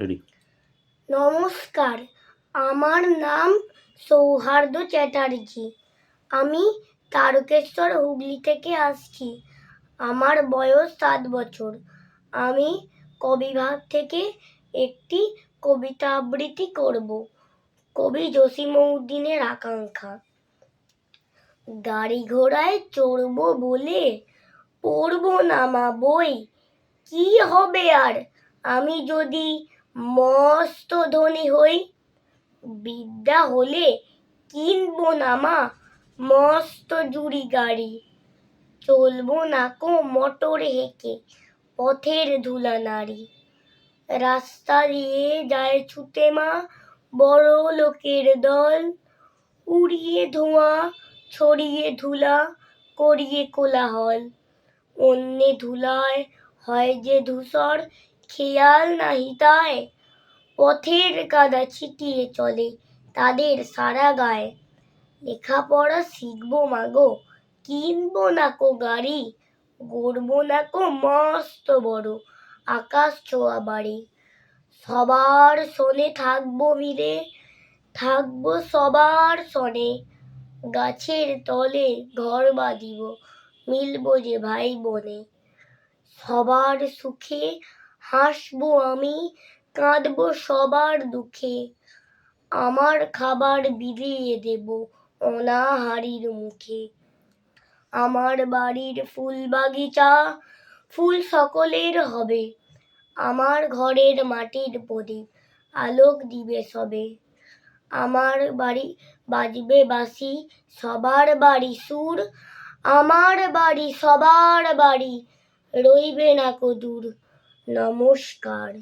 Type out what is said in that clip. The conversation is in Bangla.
রেডি? নমস্কার, আমার নাম সৌহার্দ্য চ্যাটার্জি। আমি তারকেশ্বর হুগলি থেকে আসছি। আমার বয়স সাত বছর। আমি কবিভাগ থেকে একটি কবিতা আবৃত্তি করব। কবি জসিমউদ্দিনের আকাঙ্ক্ষা। গাড়ি ঘোড়ায় চড়বো বলে পড়ব নামা বই কি হবে আর? আমি যদি মস্ত ধনী হই। বিদ্যা হলে কিনবো না মা, মস্ত জুড়ি গাড়ি। চলবো না কো মোটর হেঁকে, পথের ধুলা নারী রাস্তা দিয়ে যায় ছুটে মা, বড় লোকের দল। উড়িয়ে ধোঁয়া, ছড়িয়ে ধুলা, করিয়ে কোলাহল। অন্যে ধুলায় হয় যে ধূসর খেয়াল নাহি তাই পথের কাদা ছিটিয়ে চলে তাদের সারা গায়ে। লেখাপড়া শিখব মাগো, কিনবো না কো গাড়ি, গড়বো না কো মস্ত বড় আকাশ ছোঁয়া বাড়ি। সবার শোনে থাকব মিলে থাকব সবার শনে। গাছের তলে ঘর বাঁধিব, মিলবো যে ভাই বোনে। সবার সুখে হাসবো আমি, কাঁদবো সবার দুঃখে। আমার খাবার বিলিয়ে দেব অনাহারির মুখে। আমার বাড়ির ফুল বাগিচা ফুল সকলের হবে। আমার ঘরের মাটির প্রদীপ আলোক দিবে সবে। আমার বাড়ি বাজবে বাসি সবার বাড়ি সুর। আমার বাড়ি, সবার বাড়ি রইবে না কো দূর নমস্কার।